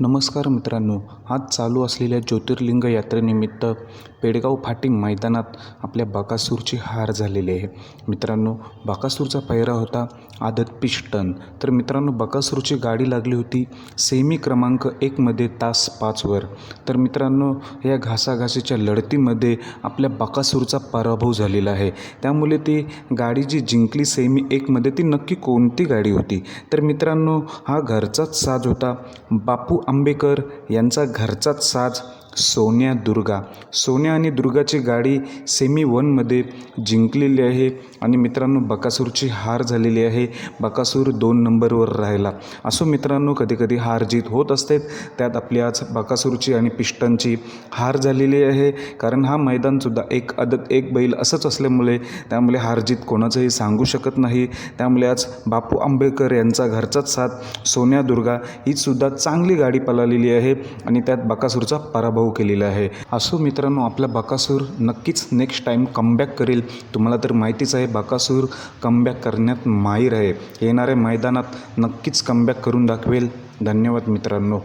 नमस्कार मित्रांनो आज चालू असलेल्या ज्योतिर्लिंग यात्रेनिमित्त पेडगाव फाटी मैदानात आपल्या बाकासूरची हार झालेली आहे. मित्रांनो बाकासूरचा पहिरा होता आदत पिष्टन. तर मित्रांनो बाकासूरची गाडी लागली होती सेमी क्रमांक एकमध्ये तास पाचवर तर मित्रांनो या घासाघासीच्या लढतीमध्ये आपल्या बाकासूरचा पराभव झालेला आहे. त्यामुळे ती गाडी जी जिंकली सेमी एकमध्ये ती नक्की कोणती गाडी होती? तर मित्रांनो हा घरचाच साज होता बापू आंबेकर यांचा घरचाच साज सोन्या दुर्गा. सोन्या आणि दुर्गाची गाडी सेमी वनमध्ये जिंकलेली आहे. आणि मित्रांनो बकासूरची हार झालेली आहे. बकासूर दोन नंबरवर राहिला. असो मित्रांनो कधीकधी हार जीत होत असते त्यात आपली आज बकासूरची आणि पिष्टांची हार झालेली आहे. कारण हा मैदानसुद्धा एक अदत एक बैल असंच असल्यामुळे त्यामुळे हार जीत कोणाचंही सांगू शकत नाही. त्यामुळे आज बापू आंबेडकर यांचा घरचाच साथ सोन्या दुर्गा ही सुद्धा चांगली गाडी पलालेली आहे. आणि त्यात बकासूरचा पराभव केलेला आहे. असो मित्रांनो आपला बकासूर नक्कीच नेक्स्ट टाईम कमबॅक करेल. तुम्हाला तर माहितीच आहे बकासूर कमबॅक करण्यात माहीर आहे. येणाऱ्या मैदानात नक्कीच कमबॅक करून दाखवेल. धन्यवाद मित्रांनो.